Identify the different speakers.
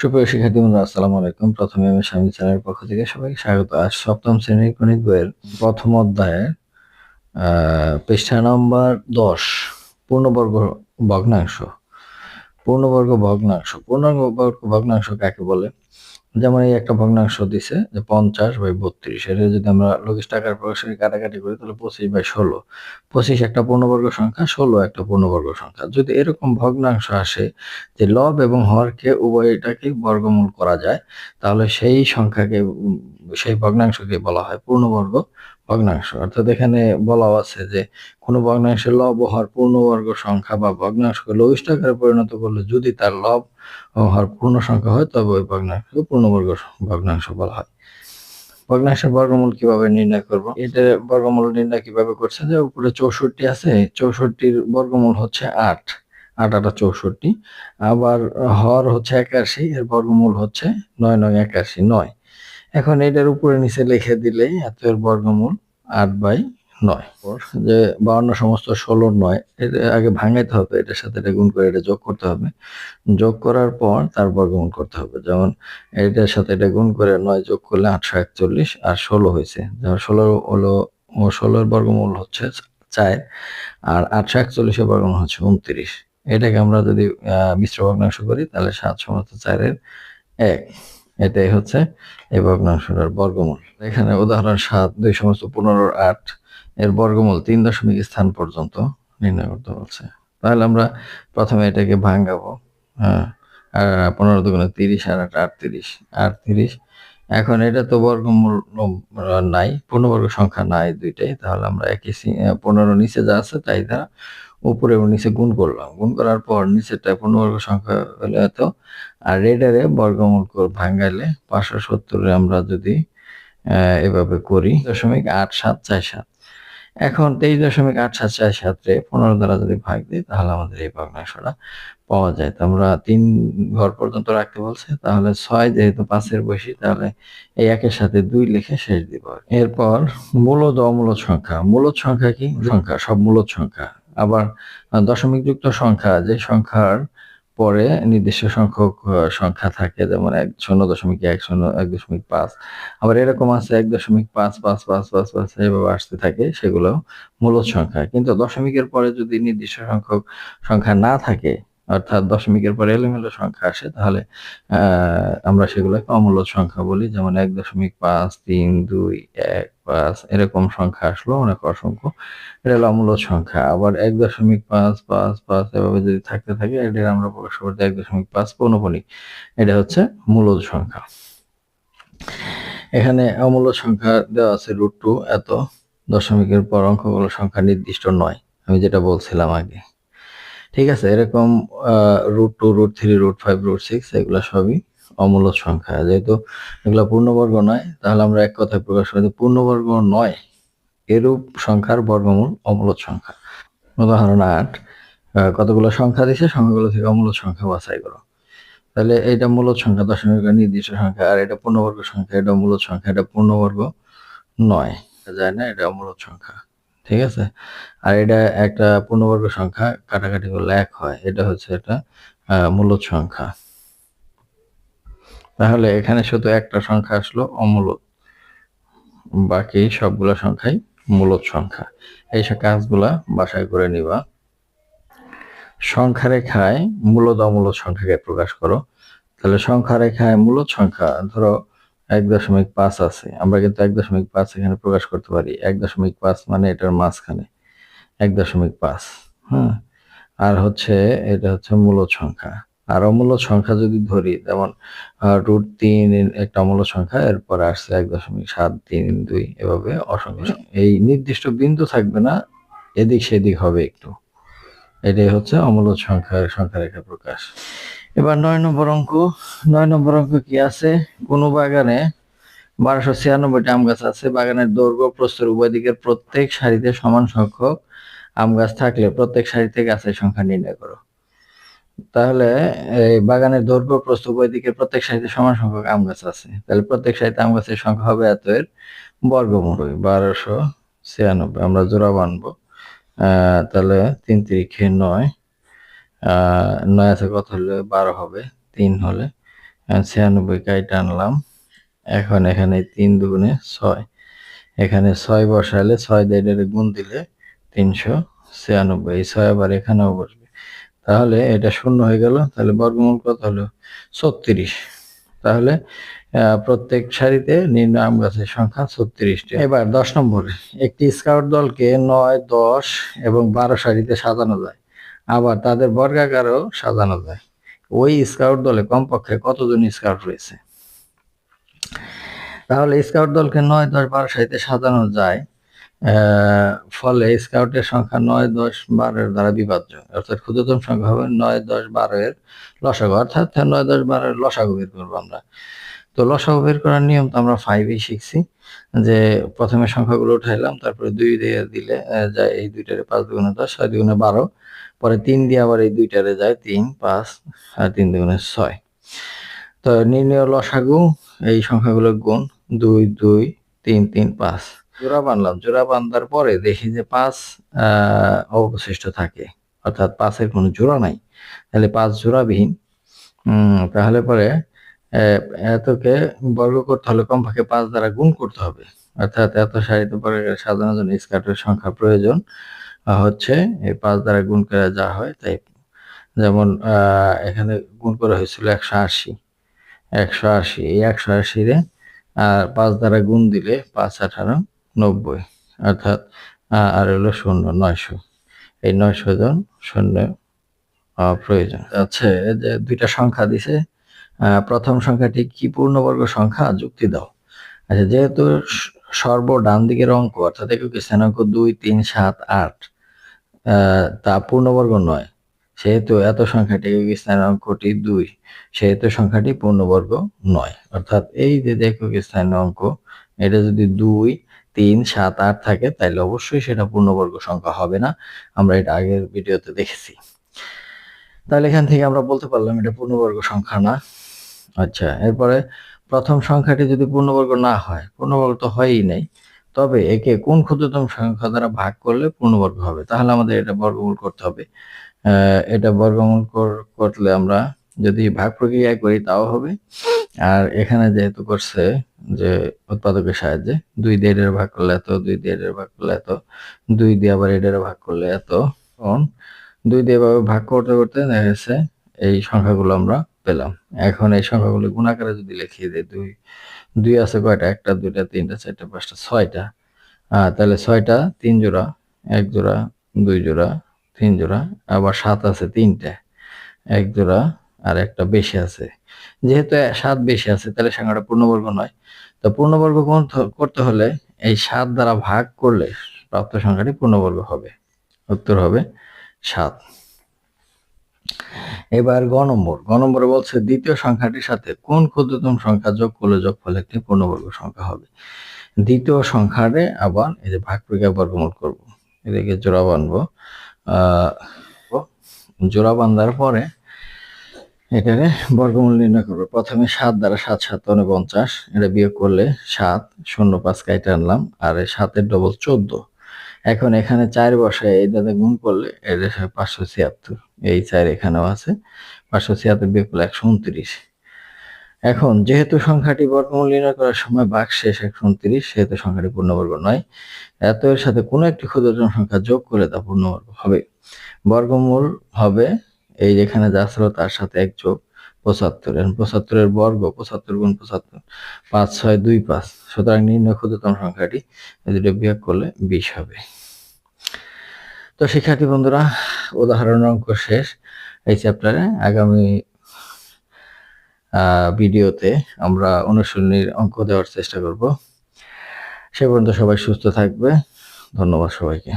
Speaker 1: সুপ্রিয় শিক্ষার্থী বন্ধুরা, আসসালামু আলাইকুম। প্রথমে আমি স্বামী চ্যানেলের পক্ষ থেকে সবাইকে স্বাগত। আজ সপ্তম শ্রেণির গণিত বইয়ের প্রথম অধ্যায়ের পৃষ্ঠা নম্বর দশ, পূর্ণবর্গ ভগ্নাংশ। পূর্ণবর্গ ভগ্নাংশ। পূর্ণবর্গ ভগ্নাংশ কাকে বলে? যেমন এই একটা ভগ্নাংশ দিছে যে পঞ্চাশ বাই বত্রিশ। এটা যদি আমরা লঘিষ্ঠ টাকার প্রকাশের কাটাকাটি করি, তাহলে পঁচিশ বাই ষোলো। পঁচিশ একটা পূর্ণবর্গ সংখ্যা, ষোলো একটা পূর্ণবর্গ সংখ্যা। যদি এরকম ভগ্নাংশ আসে যে লব এবং হরকে উভয়টাকে বর্গমূল করা যায়, তাহলে সেই সংখ্যাকে সেই ভগ্নাংশকে বলা হয় পূর্ণবর্গ ভগ্নাংশ। অর্থাৎ এখানে বলা আছে যে কোনো ভগ্নাংশের লব ও হর পূর্ণবর্গ সংখ্যা বা ভগ্নাংশকে লঘিষ্ঠ আকারে পরিণত করলে যদি তার লব ও হর পূর্ণ সংখ্যা হয়, তবে ওই ভগ্নাংশকে পূর্ণবর্গ ভগ্নাংশ বলা হয়। ভগ্নাংশের বর্গমূল কীভাবে নির্ণয় করব? এটা বর্গমূল নির্ণয় কীভাবে করছে যে উপরে চৌষট্টি আছে, চৌষট্টির বর্গমূল হচ্ছে আট আট আটা চৌষট্টি। আবার হর হচ্ছে একাশি, এর বর্গমূল হচ্ছে নয় নয় একাশি নয়। এখন এটার উপরে নিচে লিখে দিলেই এত এর বর্গমূল আট বাই নয়। যে বাউন্ন সমস্ত ষোলো নয় এটা আগে ভাঙাইতে হবে, এটার সাথে এটা গুণ করে এটা যোগ করতে হবে। যোগ করার পর তার বর্গমূল করতে হবে। যেমন এটার সাথে এটা গুণ করে নয় যোগ করলে আটশো একচল্লিশ আর ষোলো হয়েছে। যেমন ষোলো হলো ষোলোর বর্গমূল হচ্ছে চার আর আটশো একচল্লিশের বর্গমূল হচ্ছে উনত্রিশ। এটাকে আমরা যদি মিশ্র ভগ্নাংশ করি তাহলে সাত সমস্ত চারের এক। এটাই হচ্ছে এই ভগ্নাংশটার বর্গমূল। এখানে উদাহরণ সাত, দুই সমস্ত পনেরো আট, এর বর্গমূল তিন দশমিক স্থান পর্যন্ত নির্ণয় করতে বলছে। তাহলে আমরা প্রথমে এটাকে ভাঙাবো হ্যাঁ আর পনেরো দুগুণে তিরিশ আর আট, আটত্রিশ আটত্রিশ। এখন এটা তো বর্গমূল নাই, পূর্ণবর্গ সংখ্যা নাই দুইটাই, তাহলে আমরা একই পনেরো নিচে যা আছে তাই দ্বারা উপরে এবং নিচে গুণ করলাম। গুণ করার পর নিচেরটা পূর্ণবর্গ সংখ্যা হলে এত, আর রেডারে বর্গমূল করে ভাঙাইলে পাঁচশো সত্তরে আমরা যদি এভাবে করি, দশমিক আট সাত চার সাত। এখন তেইশ দশমিক আট সাত চার সাতরে পনেরো দ্বারা যদি ভাগ দিই, তাহলে আমাদের এই ভগ্নাংশটা পাওয়া যায়। তো আমরা তিন ঘর পর্যন্ত রাখতে বলছে, তাহলে ছয় যেহেতু পাঁচের বেশি, তাহলে এই একের সাথে দুই লিখে শেষ দিব। এরপর মূলদ অমূলদ সংখ্যা। মূলদ সংখ্যা কি? সংখ্যা, সব মূলদ সংখ্যা। আবার দশমিক যুক্ত সংখ্যা, যে সংখ্যার পরে নির্দিষ্ট সংখ্যক সংখ্যা থাকে, যেমন এক শূন্য দশমিক এক, শূন্য এক দশমিক পাঁচ। আবার এরকম আছে, এক দশমিক পাঁচ পাঁচ পাঁচ পাঁচ পাঁচ এভাবে আসতে থাকে, সেগুলো মূলত সংখ্যা। কিন্তু দশমিকের পরে যদি নির্দিষ্ট সংখ্যক সংখ্যা না থাকে অর্থাৎ দশমিকের পরে এলোমেলো সংখ্যা আসে, তাহলে আমরা সেগুলোকে অমূলদ সংখ্যা বলি। যেমন এক দশমিক পাঁচ, তিন, দুই, এক, পাঁচ, এরকম সংখ্যা আসলো অনেক অসংখ্য। এটা হলো অমূলদ সংখ্যা। আবার এক দশমিক পাঁচ পাঁচ পাঁচ এভাবে যদি থাকতে থাকে এটা আমরা প্রকাশ করতে এক দশমিক পাঁচ পৌনপণিক। এটা হচ্ছে মূলদ সংখ্যা। এখানে অমূল্য সংখ্যা দেওয়া আছে রুট টু, এত। দশমিকের পর অঙ্কগুলো সংখ্যা নির্দিষ্ট নয়, আমি যেটা বলছিলাম আগে। ঠিক আছে, এরকম root two root three root five root six এগুলো সবই অমূল্য সংখ্যা। যেহেতু এগুলো পূর্ণবর্গ নয়, তাহলে আমরা এক কথায় প্রকাশ করি পূর্ণবর্গ নয়, এরূপ সংখ্যার বর্গমূল অমূল্য সংখ্যা। উদাহরণ আট কতগুলো সংখ্যা দিছে? সংখ্যাগুলো থেকে অমূল্য সংখ্যা বাছাই করো। তাহলে এটা মূলদ সংখ্যা, দশমিক নির্দিষ্ট সংখ্যা, আর এটা পূর্ণবর্গ সংখ্যা, এটা মূলদ সংখ্যা, এটা পূর্ণবর্গ নয়। যায় না, এটা মূলদ সংখ্যা। ঠিক আছে? আর এটা একটা পূর্ণবর্গ সংখ্যা, কাটাকাটি করলে এক হয়। এটা হচ্ছে এটা মূলদ সংখ্যা। তাহলে এখানে শুধু একটা সংখ্যা আসলো, অমূলদ। বাকি সবগুলো সংখ্যাই মূলদ সংখ্যা। এই সব কাজগুলা বাসায় করে নিবা। সংখ্যা রেখায় মূলদ অমূলদ সংখ্যাকে প্রকাশ করো। তাহলে সংখ্যা রেখায় মূলদ সংখ্যা, ধরো এক দশমিক পাঁচ আছে। আমরা কিন্তু এক দশমিক পাঁচ এখানে প্রকাশ করতে পারি। এক দশমিক পাঁচ মানে এটার মাঝখানে। এক দশমিক পাঁচ হ্যাঁ? আর হচ্ছে এটা হচ্ছে মূলদ সংখ্যা। আর অমূল্য সংখ্যা যদি ধরি, যেমন রুট তিন একটা অমূল্য সংখ্যা, এরপরে আসছে এক দশমিক সাত, তিন, দুই, এভাবে অসংখ্য এই নির্দিষ্ট বিন্দু থাকবে না, এদিক সেদিক হবে একটু। এটাই হচ্ছে অমূলদ সংখ্যার সংখ্যা প্রকাশ। এবার নয় নম্বর অঙ্ক নয় নম্বর অঙ্ক কি আছে? কোনো বাগানে বারোশো ছিয়ানব্বইটি আম গাছ আছে। বাগানের দৈর্ঘ্য প্রস্তর উভয় দিকের প্রত্যেক সারিতে সমান সংখ্যক আম গাছ থাকলে প্রত্যেক সারিতে গাছের সংখ্যা নির্ণয় করো। তাহলে এই বাগানের দৈর্ঘ্য প্রস্থ উভয় দিকের প্রত্যেক সারিতে সমান সংখ্যক আম গাছ আছে। তাহলে প্রত্যেক সারিতে আম গাছের সংখ্যা হবে এত এর বর্গমূল বারোশো ছিয়ানব্বই। আমরা জোড়া বানবো। আহ, তাহলে তিন তিরিখে নয় নয় আছে কত হলে বারো হবে, তিন হলে ছিয়ানব্বই কাইটা আনলাম। এখন এখানে তিন দুগুণে ছয়। এখানে ছয় বসালে ছয় দেড়ের গুণ দিলে তিনশো ছিয়ানব্বই। এই ছয় আবার এখানেও বসবে। তাহলে এটা শূন্য হয়ে গেল, তাহলে বর্গমূল কত হলো? ছত্রিশ। তাহলে প্রত্যেক সারিতে নির্ণয় আম গাছের সংখ্যা ছত্রিশটি এবার দশ নম্বরে, একটি স্কাউট দলকে নয়, দশ এবং বারো সারিতে সাজানো যায়। আবার তাদের বর্গাকারও সাজানো যায়। ওই স্কাউট দলে কমপক্ষে কতজন স্কাউট রয়েছে? তাহলে স্কাউট দলকে নয়, দশ, বারো সারিতে সাজানো যায় ফলে স্কাউটের সংখ্যা নয়, দশ, বারোর দ্বারা বিভাজ্য। অর্থাৎ ক্ষুদ্রতম সংখ্যা হবে নয়, দশ বারো এর লসাগু। অর্থাৎ নয়, দশ বারো এর লসাগু বের করব আমরা। তো লসাগু বের করার নিয়ম তো আমরা ফাইভেই শিখছি। যে প্রথমে সংখ্যাগুলো উঠাইলাম, তারপরে দুই দিয়ে দিলে যায় এই দুইটারে পাঁচ দুগুণে দশ, ছয় দুগুণে বারো, পরে তিন দিয়ে আবার এই দুইটারে যায় তিন, পাঁচ আর তিন দুগুণে ছয়। তো নির্ণয় লসাগু, এই সংখ্যাগুলোর গুণ দুই দুই, তিন তিন, পাঁচ। জোড়া বানলাম, জোড়া বান্ধার পরে দেখি যে পাঁচ অবশিষ্ট থাকে, অর্থাৎ পাঁচের কোনো জোড়া নাই, তাহলে পাঁচ জোড়াবিহীন। তাহলে পরে এতকে বর্গ করতে হলে কমপক্ষে পাঁচ দ্বারা গুণ করতে হবে। অর্থাৎ এত সারিতে বর্গের সাজানোর জন্য স্কার্টের সংখ্যা প্রয়োজন হচ্ছে এই পাঁচ দ্বারা গুণ করে যা হয় তাই। যেমন এখানে গুণ করা হয়েছিল একশো আশি। একশো আশি, এই একশো আশিরে, আর পাঁচ দ্বারা গুণ দিলে পাঁচ আঠারো নব্বই, অর্থাৎ আর হলো শূন্য, নয়শো। এই নয়শো জন শূন্য প্রয়োজন। আছে যে দুইটা সংখ্যা দিছে প্রথম সংখ্যাটি কি পূর্ণবর্গ সংখ্যা? যুক্তি দাও। আচ্ছা যেহেতু সর্ব ডান দিকের অঙ্ক, অর্থাৎ একক স্থানাঙ্ক দুই, তিন, সাত, আট তা পূর্ণবর্গ নয়। সেহেতু এত সংখ্যাটি একক স্থানাঙ্কটি দুই, সেহেতু সংখ্যাটি পূর্ণবর্গ নয়। অর্থাৎ এই যে একক স্থানীয় অঙ্ক এটা যদি দুই, তিন, সাত, আট থাকে তাহলে অবশ্যই সেটা পূর্ণবর্গ সংখ্যা হবে না। আমরা এটা আগের ভিডিওতে দেখেছি। তাহলে এখান থেকে আমরা বলতে পারলাম এটা পূর্ণবর্গ সংখ্যা না। আচ্ছা এরপরে প্রথম সংখ্যাটি যদি পূর্ণবর্গ না হয়, পূর্ণবর্গ তো হয়ই নাই, তবে একে কোন ক্ষুদ্রতম সংখ্যা দ্বারা ভাগ করলে পূর্ণবর্গ হবে? তাহলে আমাদের এটা বর্গমূল করতে হবে। এটা বর্গমূল কর- করলে আমরা যদি ভাগ প্রক্রিয়া করি তাও হবে। আর এখানে যেহেতু করছে যে উৎপাদকের সাহায্যে, দুই এটার ভাগ করলে এত, দুই এটার ভাগ করলে এত, দুই দিয়ে আবার এটার ভাগ করলে এত দুই দিয়ে ভাগ করতে করতে দেখা এই সংখ্যাগুলো আমরা পেলাম। এখন এই সংখ্যাগুলো গুণাকারে যদি লিখিয়ে দিই দুই দুই আছে কয়টা? একটা, দুইটা, তিনটা, চারটা, পাঁচটা, ছয়টা। তাহলে ছয়টা, তিন জোড়া, এক জোড়া, দুই জোড়া, তিন জোড়া, আবার সাত আছে তিনটা, এক জোড়া আর একটা বেশি আছে। যেহেতু সাত বেশি আছে, তাহলে সংখ্যাটা পূর্ণবর্গ নয়। তো পূর্ণবর্গ কোন- করতে হলে এই সাত দ্বারা ভাগ করলে প্রাপ্ত সংখ্যাটি পূর্ণবর্গ হবে। উত্তর হবে সাত। এবার গ নম্বর। গ নম্বরে বলছে, দ্বিতীয় সংখ্যাটির সাথে কোন ক্ষুদ্রতম সংখ্যা যোগ করলে যোগ যোগফল একটি পূর্ণবর্গ সংখ্যা হবে? দ্বিতীয় সংখ্যারে আবার এই যে ভাগ প্রক্রিয়া বর্গমূল করব, এদিকে জোড়া বানবো জোড়া বান্ধার পরে এটারে বর্গমূল নির্ণয় করব। প্রথমে সাত দ্বারা সাত সাত উনপঞ্চাশ এটা বিয়োগ করলে সাত, শূন্য পাঁচ কাইটে আনলাম, আর সাতের ডবল চোদ্দ। এখন এখানে চার বসায় এই দাদা গুণ করলে এটা পাঁচশো ছিয়াত্তর। এই চার এখানেও আছে, পাঁচশো ছিয়াত্তর করলে একশো উনত্রিশ। এখন যেহেতু সংখ্যাটি বর্গমূল নির্ণয় করার সময় ভাগ শেষ একশো উনত্রিশ, সেহেতু সংখ্যাটি পূর্ণবর্গ নয়, এত এর সাথে কোনো একটি ক্ষুদ্রতম সংখ্যা যোগ করে তা পূর্ণবর্গ হবে। বর্গমূল হবে এই যেখানে যা ছিল তার সাথে এক যোগ। পঁচাত্তর, এখন পঁচাত্তরের বর্গ, পঁচাত্তর গুণ পঁচাত্তর, পাঁচ, ছয়, দুই, পাঁচ। সুতরাং নির্ণয় ক্ষুদ্রতম সংখ্যাটি দুটো বিয়োগ করলে বিশ হবে। তো শিক্ষার্থী বন্ধুরা উদাহরণ অঙ্ক শেষ। এই চ্যাপ্টারে আগামী ভিডিওতে আমরা অনুশীলনীর অঙ্ক দেওয়ার চেষ্টা করব। সে পর্যন্ত সবাই সুস্থ থাকবে। ধন্যবাদ সবাইকে।